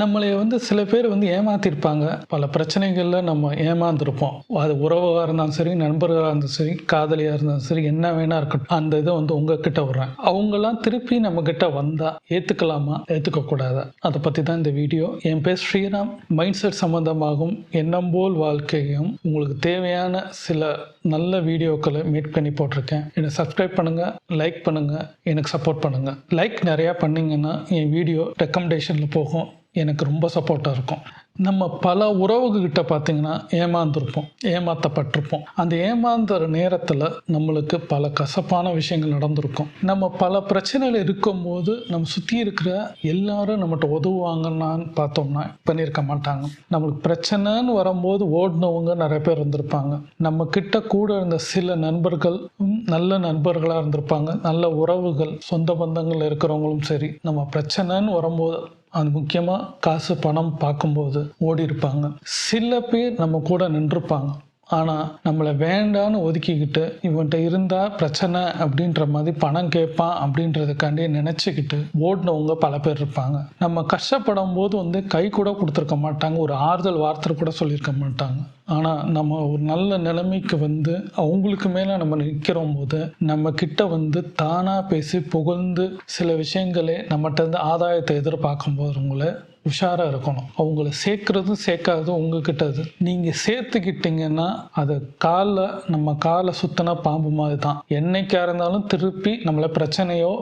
நம்மளை வந்து சில பேர் வந்து ஏமாத்திருப்பாங்க. பல பிரச்சனைகளில் நம்ம ஏமாந்துருப்போம். அது உறவாக இருந்தாலும் சரி நண்பர்களாக இருந்தாலும் சரி காதலியாக இருந்தாலும் சரி என்ன வேணா இருக்கட்டும். அந்த இதை வந்து உங்ககிட்ட விடுறேன். அவங்கெல்லாம் திருப்பி நம்ம கிட்ட வந்தா ஏற்றுக்கலாமா ஏற்றுக்கக்கூடாதா அதை பற்றி தான் இந்த வீடியோ. என் பேர் ஸ்ரீராம். மைண்ட் செட் சம்மந்தமாகவும் எண்ணம் போல் வாழ்க்கையும் உங்களுக்கு தேவையான சில நல்ல வீடியோக்களை மீட் பண்ணி போட்டிருக்கேன். என்னை சப்ஸ்கிரைப் பண்ணுங்கள் லைக் பண்ணுங்கள் எனக்கு சப்போர்ட் பண்ணுங்கள் லைக் நிறையா பண்ணீங்கன்னா என் வீடியோ ரெக்கமெண்டேஷனில் போகும். எனக்கு ரொம்ப சப்போர்ட்டாக இருக்கும். நம்ம பல உறவுகிட்ட பார்த்தீங்கன்னா ஏமாந்துருப்போம் ஏமாத்தப்பட்டிருப்போம். அந்த ஏமாந்துற நேரத்தில் நம்மளுக்கு பல கசப்பான விஷயங்கள் நடந்திருக்கும். நம்ம பல பிரச்சனைகள் இருக்கும்போது நம்ம சுற்றி இருக்கிற எல்லாரும் நம்மகிட்ட உதவுவாங்கன்னு பார்த்தோம்னா பண்ணியிருக்க மாட்டாங்க. நம்மளுக்கு பிரச்சனைன்னு வரும்போது ஓடினவங்க நிறைய பேர் இருந்திருப்பாங்க. நம்ம கிட்ட கூட இருந்த சில நண்பர்கள் நல்ல நண்பர்களாக இருந்திருப்பாங்க. நல்ல உறவுகள் சொந்த பந்தங்கள் இருக்கிறவங்களும் சரி. நம்ம பிரச்சனைன்னு வரும்போது அது முக்கியமாக காசு பணம் பார்க்கும்போது ஓடி இருப்பாங்க சில பேர் நம்ம கூட நின்றுப்பாங்க. ஆனால் நம்மளை வேண்டான்னு ஒதுக்கிக்கிட்டு இவன்கிட்ட இருந்தால் பிரச்சனை அப்படின்ற மாதிரி பணம் கேட்பான் அப்படின்றதுக்காண்டி நினச்சிக்கிட்டு ஓடினவங்க பல பேர் இருப்பாங்க. நம்ம கஷ்டப்படும் போது வந்து கை கூட கொடுத்துருக்க மாட்டாங்க ஒரு ஆறுதல் வார்த்தை கூட சொல்லியிருக்க மாட்டாங்க. ஆனால் நம்ம ஒரு நல்ல நிலைமைக்கு வந்து அவங்களுக்கு மேலே நம்ம நிற்கிறோம் போது நம்ம கிட்ட வந்து தானாக பேசி புகழ்ந்து சில விஷயங்களே நம்மகிட்ட இருந்து ஆதாயத்தை எதிர்பார்க்கும் போதுங்களை உஷாராக இருக்கணும். அவங்கள சேர்க்கறதும் சேர்க்காததும் உங்ககிட்ட அது நீங்கள் சேர்த்துக்கிட்டீங்கன்னா அது காலில் நம்ம காலை சுத்தினா பாம்பு மாதிரி தான் என்னைக்கா இருந்தாலும் திருப்பி நம்மளை பிரச்சனையோ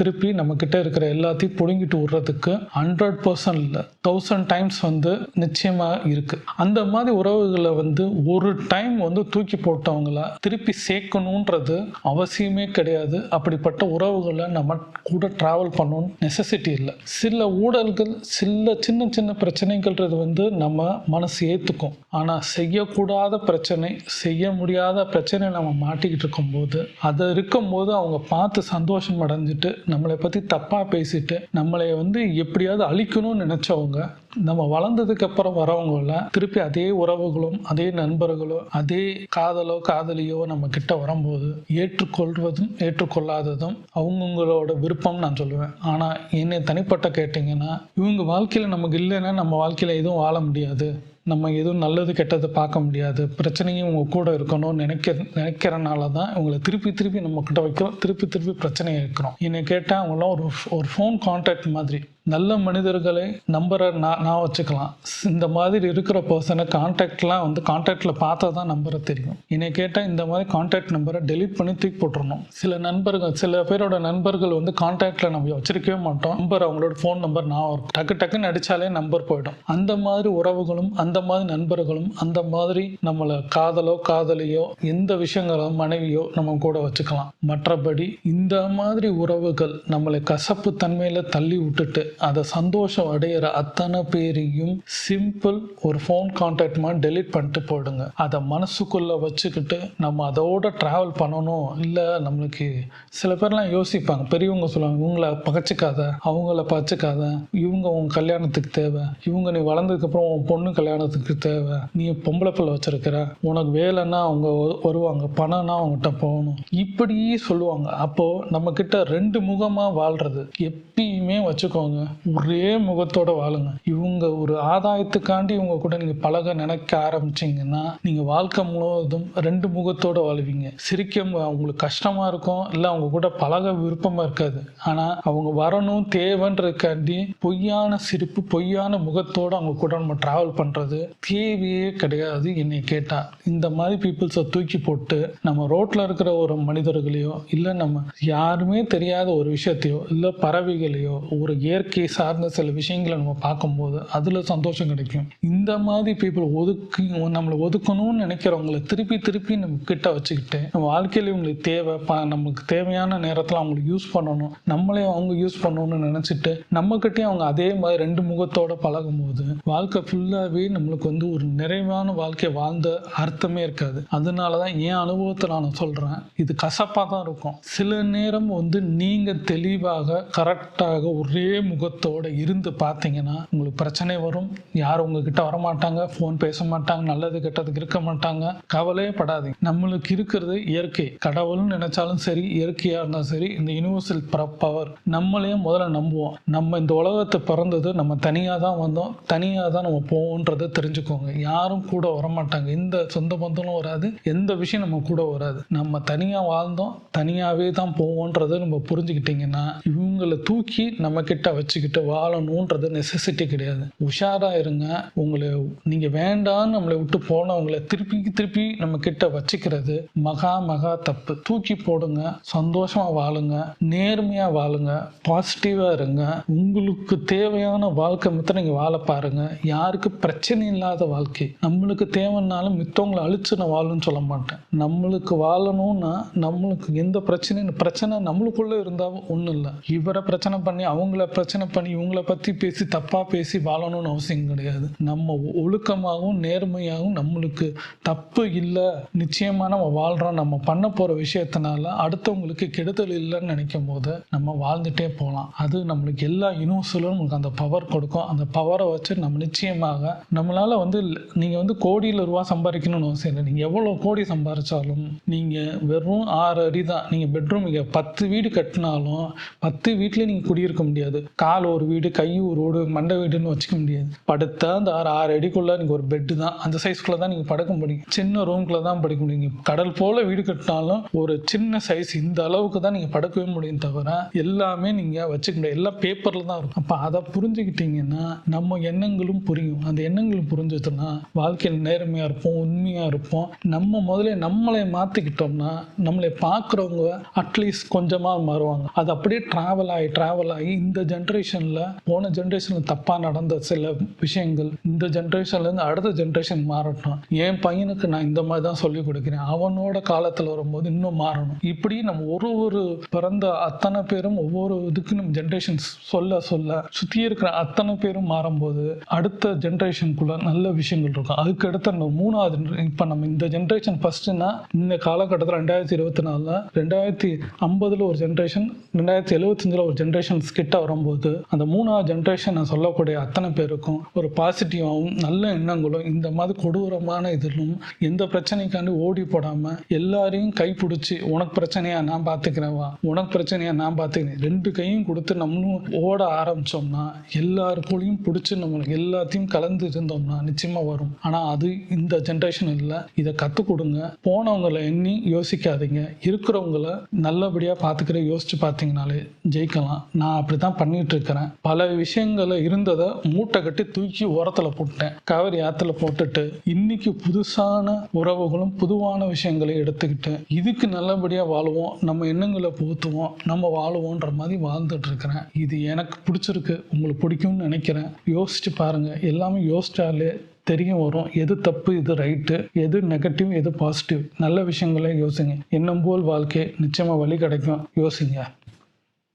திருப்பி நம்மக்கிட்ட இருக்கிற எல்லாத்தையும் பிடுங்கிட்டு விடுறதுக்கு ஹண்ட்ரட் பர்சன்ட் இல்லை. தௌசண்ட் டைம்ஸ் வந்து நிச்சயமாக இருக்குது அந்த மாதிரி உறவுகளை வந்து ஒரு டைம் வந்து தூக்கி போட்டவங்கள திருப்பி சேர்க்கணுன்றது அவசியமே கிடையாது. அப்படிப்பட்ட உறவுகளை நம்ம கூட ட்ராவல் பண்ணணும்னு நெசசிட்டி இல்லை. சில ஊழல்கள் சில சின்ன சின்ன பிரச்சனைகள்ன்றது வந்து நம்ம மனசு ஏற்றுக்கும் ஆனால் செய்யக்கூடாத பிரச்சனை செய்ய முடியாத பிரச்சனை நம்ம மாட்டிக்கிட்டு இருக்கும்போது அது இருக்கும்போது அவங்க பார்த்து சந்தோஷம் அடைஞ்சிட்டு நம்மளை பற்றி தப்பாக பேசிட்டு நம்மளை வந்து எப்படியாவது அழிக்கணும்னு நினச்சவங்க நம்ம வளர்ந்ததுக்கு அப்புறம் வரவங்கள திருப்பி அதே உறவுகளும் அதே நண்பர்களோ அதே காதலோ காதலியோ நம்ம கிட்ட வரும்போது ஏற்றுக்கொள்வதும் ஏற்றுக்கொள்ளாததும் அவங்கவுங்களோட விருப்பம் நான் சொல்லுவேன். ஆனால் என்னை தனிப்பட்ட கேட்டிங்கன்னா இவங்க வாழ்க்கையில் நமக்கு இல்லைன்னா நம்ம வாழ்க்கையில் எதுவும் வாழ முடியாது. நம்ம எதுவும் நல்லது கெட்டது பார்க்க முடியாது. பிரச்சனையும் உங்க கூட இருக்கணும்னு நினைக்கிற நினைக்கிறனால தான் இவங்களை திருப்பி திருப்பி நம்ம கிட்ட வைக்கிறோம். திருப்பி திருப்பி பிரச்சனையை இருக்கிறோம் என்னை கேட்டால் அவங்களாம் ஒரு ஒரு ஃபோன் கான்டாக்ட் மாதிரி. நல்ல மனிதர்களை நம்பரை நான் நான் வச்சுக்கலாம். இந்த மாதிரி இருக்கிற பர்சனை கான்டாக்ட்லாம் வந்து கான்டாக்டில் பார்த்தா தான் நம்பரை தெரியும். என்னை கேட்டால் இந்த மாதிரி கான்டாக்ட் நம்பரை டெலீட் பண்ணி தூக்கி போட்டுருணும் சில நண்பர்கள் சில பேரோட நண்பர்கள் வந்து கான்டாக்டில் நம்ம வச்சிருக்கவே மாட்டோம். நம்பர் அவங்களோட ஃபோன் நம்பர் நான் வரும். டக்கு டக்குன்னு அடித்தாலே நம்பர் போயிடும். அந்த மாதிரி உறவுகளும் அந்த மாதிரி நண்பர்களும் அந்த மாதிரி நம்மளை காதலோ காதலியோ எந்த விஷயங்களோ மனைவியோ நம்ம கூட வச்சுக்கலாம். மற்றபடி இந்த மாதிரி உறவுகள் நம்மளை கசப்பு தன்மையில் தள்ளி விட்டுட்டு அதை சந்தோஷம் அடையிற அத்தனை பேரையும் சிம்பிள் ஒரு ஃபோன் கான்டாக்ட் மாதிரி டெலீட் பண்ணிட்டு போயிடுங்க. அதை மனசுக்குள்ளே வச்சுக்கிட்டு நம்ம அதோட ட்ராவல் பண்ணணும். இல்லை நம்மளுக்கு சில பேர்லாம் யோசிப்பாங்க. பெரியவங்க சொல்லுவாங்க இவங்கள பகச்சிக்காத அவங்கள பகச்சிக்காத இவங்க உன் கல்யாணத்துக்கு தேவை. இவங்க நீ வளர்ந்ததுக்கப்புறம் உன் பொண்ணு கல்யாணத்துக்கு தேவை. நீ பொம்பளை பிள்ளை வச்சிருக்கிற. உனக்கு வேலைன்னா அவங்க வருவாங்க. பணம்னா அவங்ககிட்ட போகணும். இப்படி சொல்லுவாங்க. அப்போ நம்ம கிட்ட ரெண்டு முகமா வாழ்றது எப்பயுமே வச்சுக்கோங்க. ஒரே முகத்தோட வாழுங்க. இவங்க ஒரு ஆதாயத்துக்காண்டி இவங்க கூட நீங்க பழக நினைக்க ஆரம்பிச்சீங்கன்னா நீங்க வாழ்க்கை முழுவதும் ரெண்டு முகத்தோட வாழ்வீங்க. சிரிக்க அவங்களுக்கு கஷ்டமா இருக்கும். இல்ல அவங்க கூட பழக விருப்பமா இருக்காது. ஆனா அவங்க வரணும் தேவைன்றதுக்காண்டி பொய்யான சிரிப்பு பொய்யான முகத்தோட அவங்க கூட நம்ம டிராவல் பண்றது தேவையே கிடையாது என்னை கேட்டா. இந்த மாதிரி பீப்புள்ஸை தூக்கி போட்டு நம்ம ரோட்ல இருக்கிற ஒரு மனிதர்களையோ இல்லை நம்ம யாருமே தெரியாத ஒரு விஷயத்தையோ இல்லை பறவைகளையோ ஒரு இயற்கை சார்ந்த சில விஷயங்களை நம்ம பார்க்கும்போது அதில் சந்தோஷம் கிடைக்கும். இந்த மாதிரி பீப்புள் ஒதுக்கி நம்மளை ஒதுக்கணும்னு நினைக்கிறவங்களை திருப்பி திருப்பி நம்ம கிட்ட வச்சுக்கிட்டு வாழ்க்கையில் இவங்களுக்கு தேவை ப நமக்கு தேவையான நேரத்தில் அவங்களுக்கு யூஸ் பண்ணணும் நம்மளே அவங்க யூஸ் பண்ணணும்னு நினச்சிட்டு நம்மக்கிட்டே அவங்க அதே மாதிரி ரெண்டு முகத்தோட பழகும்போது வாழ்க்கை ஃபுல்லாகவே நம்மளுக்கு வந்து ஒரு நிறைவான வாழ்க்கையை வாழ்ந்த அர்த்தமே இருக்காது. அதனால தான் என் அனுபவத்தை நான் சொல்கிறேன் இது கசப்பாக தான் இருக்கும். சில நேரம் வந்து நீங்கள் தெளிவாக கரெக்டாக ஒரே முகத்தோடு இருந்து பார்த்தீங்கன்னா உங்களுக்கு பிரச்சனை வரும். யாரும் உங்ககிட்ட வரமாட்டாங்க ஃபோன் பேச மாட்டாங்க நல்லது கெட்டதுக்கு இருக்க மாட்டாங்க. கவலையே படாதீங்க. நம்மளுக்கு இருக்கிறது இயற்கை. கடவுள்னு நினைச்சாலும் சரி இயற்கையாக இருந்தாலும் சரி இந்த யூனிவர்சல் பவர் நம்மளையும் முதல்ல நம்புவோம். நம்ம இந்த உலகத்தை பிறந்தது நம்ம தனியாக தான் வந்தோம். தனியாக தான் நம்ம போவோன்றதை தெரிஞ்சுக்கோங்க. யாரும் கூட வரமாட்டாங்க. எந்த சொந்த பந்தமும் வராது. எந்த விஷயம் நம்ம கூட வராது. நம்ம தனியாக வாழ்ந்தோம் தனியாகவே தான் போவோன்றதை நம்ம புரிஞ்சுக்கிட்டிங்கன்னா இவங்களை தூக்கி நம்ம கிட்ட வச்சுக்கிட்டு வாழணுன்றது நெசசிட்டி கிடையாது. உஷாராக இருங்க. உங்களை நீங்கள் வேண்டாம்னு நம்மளை விட்டு போனவங்களை திருப்பி திருப்பி நம்ம கிட்ட வச்சுக்கிறது மகா மகா தப்பு. தூக்கி போடுங்க. சந்தோஷமாக வாழுங்க. நேர்மையாக வாழுங்க. பாசிட்டிவாக இருங்க. உங்களுக்கு தேவையான வாழ்க்கை மொத்தம் நீங்கள் வாழ பாருங்க. யாருக்கு பிரச்சனை இல்லாத வாழ்க்கை. நம்மளுக்கு தேவைன்னாலும் மித்தவங்களை அழிச்சு நான் வாழணும்னு சொல்ல மாட்டேன். நம்மளுக்கு வாழணும்னா நம்மளுக்கு எந்த பிரச்சனையும் பிரச்சனை நம்மளுக்குள்ளே இருந்தால் ஒன்றும் இல்லை. இவரை பிரச்சனை பண்ணி அவங்கள பிரச்சனை பண்ணி இவங்கள பத்தி பேசி தப்பா பேசி வாழணும்னு அவசியம் கிடையாது. நம்ம ஒழுக்கமாகவும் நேர்மையாகவும் நம்மளுக்கு தப்பு இல்லை நிச்சயமா நம்ம வாழ்றோம். நம்ம பண்ண போற விஷயத்தினால அடுத்தவங்களுக்கு கெடுதல் இல்லைன்னு நினைக்கும் போது நம்ம வாழ்ந்துட்டே போகலாம். அது நம்மளுக்கு எல்லா யூனிவர்சலும் நமக்கு அந்த பவர் கொடுக்கும். அந்த பவரை வச்சு நம்ம நிச்சயமாக நம்மளால வந்து நீங்க வந்து கோடியில் ரூபா சம்பாதிக்கணும்னு அவசியம் இல்லை. நீங்க எவ்வளவு கோடி சம்பாதிச்சாலும் நீங்க வெறும் ஆறு அடி தான். நீங்க பெட்ரூம் இங்க பத்து வீடு கட்டினாலும் பத்து வீட்லயே நீங்க குடியிருக்க முடியாது. கால் ஒரு வீடு கை ஒரு வீடு மண்டை வீடுன்னு வச்சுக்க முடியாது. படுத்தா அந்த ஆறு ஆறு அடிக்குள்ள நீங்க ஒரு பெட்டு தான். அந்த சைஸ்க்குள்ளே தான் நீங்க படுக்க முடியும். சின்ன ரூம்குள்ள தான் படுக்க முடியும். கடல் போல வீடு கட்டினாலும் ஒரு சின்ன சைஸ் இந்த அளவுக்கு தான் நீங்க படுக்கவே முடியும் தவிர எல்லாமே நீங்க வச்சுக்க முடியாது. எல்லாம் பேப்பர்ல தான் இருக்கும். அப்ப அதை புரிஞ்சுக்கிட்டீங்கன்னா நம்ம எண்ணங்களும் புரியும். அந்த எண்ணங்களும் புரிஞ்சதுன்னா வாழ்க்கையில் நேர்மையா இருப்போம் உண்மையா இருப்போம். நம்ம முதல்ல நம்மளை மாத்திக்கிட்டோம்னா நம்மளை பார்க்குறவங்க அட்லீஸ்ட் கொஞ்சமா மாறுவாங்க. அது அப்படியே டிராவல் ஆகி டிராவல் ஆகி இந்த ஜென்ரேஷன் ஜென்ரேஷன்ல போன ஜென்ரேஷனில் தப்பாக நடந்த சில விஷயங்கள் இந்த ஜென்ரேஷன்லேருந்து அடுத்த ஜென்ரேஷன் மாறட்டும். என் பையனுக்கு நான் இந்த மாதிரி தான் சொல்லிக் கொடுக்குறேன். அவனோட காலத்தில் வரும்போது இன்னும் மாறணும். இப்படி நம்ம ஒரு ஒரு பிறந்த அத்தனை பேரும் ஒவ்வொரு இதுக்கு நம்ம ஜென்ரேஷன்ஸ் சொல்ல சொல்ல சுற்றி இருக்கிற அத்தனை பேரும் மாறும்போது அடுத்த ஜென்ரேஷனுக்குள்ள நல்ல விஷயங்கள் இருக்கும். அதுக்கு அடுத்த நம்ம மூணாவது இப்போ நம்ம இந்த ஜென்ரேஷன் ஃபர்ஸ்ட்னா இந்த காலகட்டத்தில் ரெண்டாயிரத்தி இருபத்தி நாலுல ரெண்டாயிரத்தி ஐம்பதில் ஒரு ஜென்ரேஷன் ரெண்டாயிரத்தி எழுபத்தஞ்சில் ஒரு ஜென்ரேஷன் கிட்ட வரும்போது அந்த மூணாவது ஜென்ரேஷன் நான் சொல்லக்கூடிய அத்தனை பேருக்கும் ஒரு பாசிட்டிவாகவும் நல்ல எண்ணங்களும் இந்த மாதிரி கொடூரமான இதிலும் எந்த பிரச்சனைக்காண்டி ஓடி போடாம எல்லாரையும் கை பிடிச்சி உனக்கு பிரச்சனையா நான் பார்த்துக்கிறேன் வா உனக்கு பிரச்சனையா நான் பார்த்துக்கிறேன் ரெண்டு கையும் கொடுத்து நம்மளும் ஓட ஆரம்பிச்சோம்னா எல்லாருக்குள்ளேயும் பிடிச்சி நம்மளுக்கு எல்லாத்தையும் கலந்து இருந்தோம்னா நிச்சயமா வரும். ஆனா அது இந்த ஜென்ரேஷன் இல்லை. இதை கற்றுக் கொடுங்க. போனவங்களை எண்ணி யோசிக்காதீங்க. இருக்கிறவங்கள நல்லபடியா பார்த்துக்கிற யோசிச்சு பார்த்தீங்கனாலே ஜெயிக்கலாம். நான் அப்படித்தான் பண்ணிட்டு இருக்கிறேன் பல விஷயங்கள இருந்ததை மூட்டை கட்டி தூக்கி உரத்துல போட்டேன் காவிரி ஆத்துல போட்டுட்டு இன்னைக்கு புதுசான உறவுகளும் புதுவான விஷயங்களை எடுத்துக்கிட்டு இதுக்கு நல்லபடியா வாழுவோம். நம்ம எண்ணங்களை புகுத்துவோம் நம்ம வாழ்வோன்ற மாதிரி வாழ்ந்துட்டு இருக்கிறேன். இது எனக்கு பிடிச்சிருக்கு. உங்களுக்கு பிடிக்கும்னு நினைக்கிறேன். யோசிச்சு பாருங்க. எல்லாமே யோசிச்சாலே தெரிய வரும். எது தப்பு எது ரைட்டு எது நெகட்டிவ் எது பாசிட்டிவ். நல்ல விஷயங்களே யோசிங்க. எண்ணம் போல் வாழ்க்கை நிச்சயமா வழி கிடைக்கும். யோசிங்க.